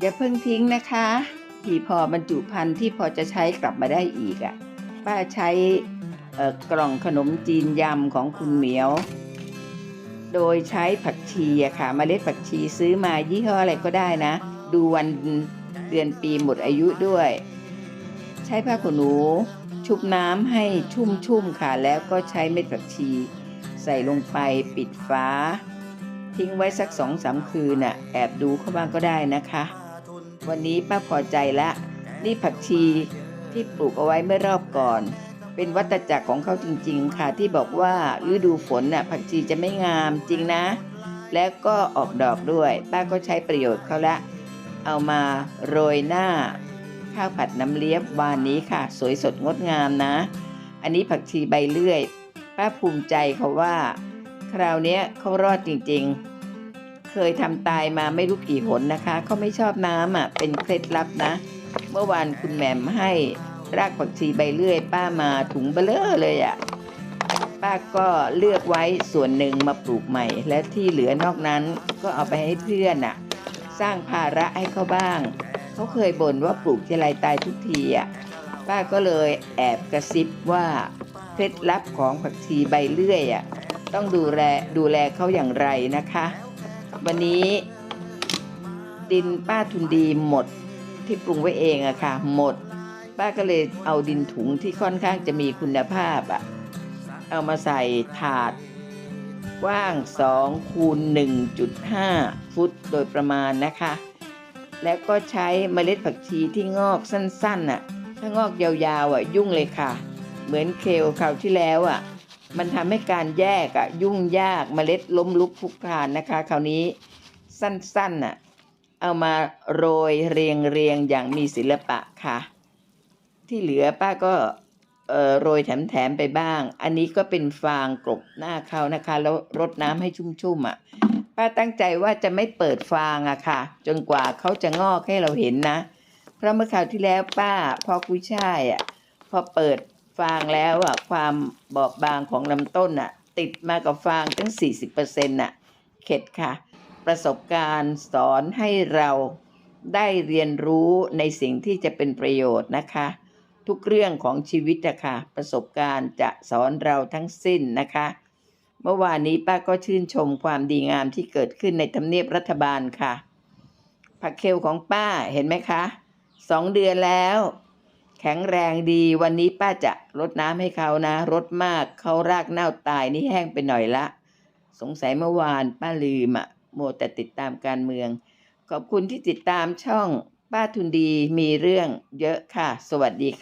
อย่าเพิ่งทิ้งนะคะที่พอบรรจุภัณฑ์ที่พอจะใช้กลับมาได้อีกอะ่ะ ป้าใช้กล่องขนมจีนยำของคุณเหมียว โดยใช้ผักชีอะค่ะเมล็ดผักชีซื้อมายี่ห้ออะไรก็ได้นะ ดูวันเดือนปีหมดอายุด้วย ใช้ผ้าขนหนูชุบน้ำให้ชุ่มๆค่ะ แล้วก็ใช้เม็ดผักชี ใส่ลงไปปิดฝาทิ้งไว้สักสองสามคืนน่ะ แอบดูเข้าบ้างก็ได้นะคะ วันนี้ป้าพอใจละนี่ผักชีที่ปลูกเอาไว้เมื่อรอบก่อน เป็นวัตจักรของเขาจริงๆ ค่ะที่บอกว่าฤดูฝนน่ะผักชีจะไม่งามจริงนะ แล้วก็ออกดอกด้วย ป้าก็ใช้ประโยชน์เขาละ เอามาโรยหน้า ข้าวผัดน้ำเลี้ยบวานนี้ค่ะ สวยสดงดงามนะ อันนี้ผักชีใบเลื่อย ป้าภูมิใจเขาว่า คราวนี้เขารอดจริงๆ เคยทำตายมาไม่รู้กี่หนนะคะเขาไม่ชอบน้ำอะเป็นเคล็ดลับนะ เมื่อวานคุณแหม่มให้รากผักชีใบเลื่อย ป้ามาถุงเบลอเลยอะป้าก็เลือกไว้ส่วนหนึ่งมาปลูกใหม่ และที่เหลือนอกนั้นก็เอาไปให้เพื่อนอะ สร้างภาระให้เขาบ้างเขาเคยบ่นว่าปลูกทีไรตายทุกทีอะป้าก็เลยแอบกระซิบว่าเคล็ดลับของผักชีใบเลื่อยอะต้องดูแลดูแลเขาอย่างไรนะคะ วันนี้ดินป้าทุนดีหมดที่ปรุงไว้เองอะค่ะ หมด ป้าก็เลยเอาดินถุงที่ค่อนข้างจะมีคุณภาพอะเอามาใส่ถาดกว้าง2คูณ1.5 ฟุตโดยประมาณนะคะ แล้วก็ใช้เมล็ดผักชีที่งอกสั้นๆน่ะ ถ้างอกยาวๆอะยุ่งเลยค่ะ เหมือนเคลคราวที่แล้วอะ มันทำให้การแยกอะยุ่งยากเมล็ดล้มลุกพลุกพลานนะคะ คราวนี้สั้นๆน่ะเอามาโรยเรียงเรียงอย่างมีศิลปะค่ะ ที่เหลือป้าก็เออโรยแถมๆไปบ้าง อันนี้ก็เป็นฟางกลบหน้าเขานะคะ แล้วรดน้ำให้ชุ่มๆอะ ป้าตั้งใจว่าจะไม่เปิดฟางอะค่ะ จนกว่าเขาจะงอกให้เราเห็นนะ เพราะเมื่อคราวที่แล้วป้าพอกุ้ยช่ายอะพอเปิด ฟางแล้วอะความบอบบางของลำต้นอะติดมากับฟางตั้ง 40%น่ะเข็ดค่ะ ประสบการณ์สอนให้เราได้เรียนรู้ในสิ่งที่จะเป็นประโยชน์นะคะ ทุกเรื่องของชีวิตอะค่ะประสบการณ์จะสอนเราทั้งสิ้นนะคะ เมื่อวานนี้ป้าก็ชื่นชมความดีงามที่เกิดขึ้นในทำเนียบรัฐบาลค่ะ ผักเคลของป้าเห็นไหมคะสองเดือนแล้ว แข็งแรงดีวันนี้ป้าจะรดน้ำให้เขานะรดมากเขารากเน่าตายนี่แห้งไปหน่อยละ สงสัยเมื่อวานป้าลืมอะโมแต่ติดตามการเมือง ขอบคุณที่ติดตามช่องป้าทุนดีมีเรื่องเยอะค่ะ สวัสดีค่ะ